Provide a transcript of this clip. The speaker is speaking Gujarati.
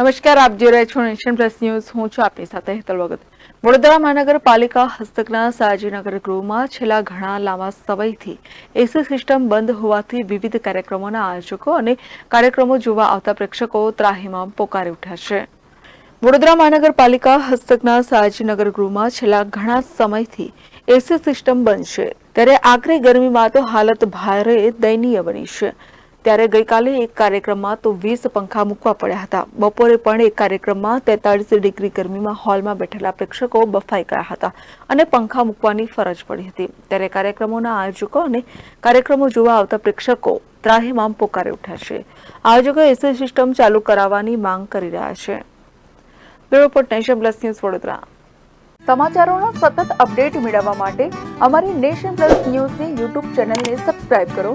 નમસ્કાર, આપ જોઈ રહ્યા છો નેશન પ્લસ ન્યૂઝ. હું છું આપની સાથે હેતલ ભગત. વડોદરા મહાનગરપાલિકા હસ્તકના સાજીનગર ગૃહમાં છેલ્લા ઘણા લાંબા સમયથી એસી સિસ્ટમ બંધ હોવાથી વિવિધ કાર્યક્રમોના આયોજકો અને કાર્યક્રમો જોવા આવતા પ્રેક્ષકો ત્રાહિમામ પોકારી ઉઠ્યા છે. વડોદરા મહાનગરપાલિકા હસ્તકના સયાજીનગર ગૃહમાં છેલ્લા ઘણા સમયથી એસી સિસ્ટમ બંધ છે. ત્યારે આકરી ગરમીમાં તો હાલત ભારે દયનીય બની છે. ત્યારે ગઈકાલે એક કાર્યક્રમમાં તો વીસ પંખા મૂકવા પડ્યા હતા. બપોરે પણ એક કાર્યક્રમમાં તેતાળીસ ડિગ્રી ગરમીમાં હોલમાં બેઠેલા પ્રેક્ષકો બફાઈ ગયા હતા અને પંખા મૂકવાની ફરજ પડી હતી. ત્યારે કાર્યક્રમોના આયોજકો અને કાર્યક્રમો જોવા આવતા પ્રેક્ષકો ત્રાહીમામ પોકારી ઉઠ્યા છે. આયોજકો એસી સિસ્ટમ ચાલુ કરાવવાની માંગ કરી રહ્યા છે. Bureau nation plus news Vadodara. સમાચારોના સતત અપડેટ મેળવવા માટે અમારી નેશન પ્લસ ન્યૂઝની યુટ્યુબ ચેનલને સબસ્ક્રાઇબ કરો.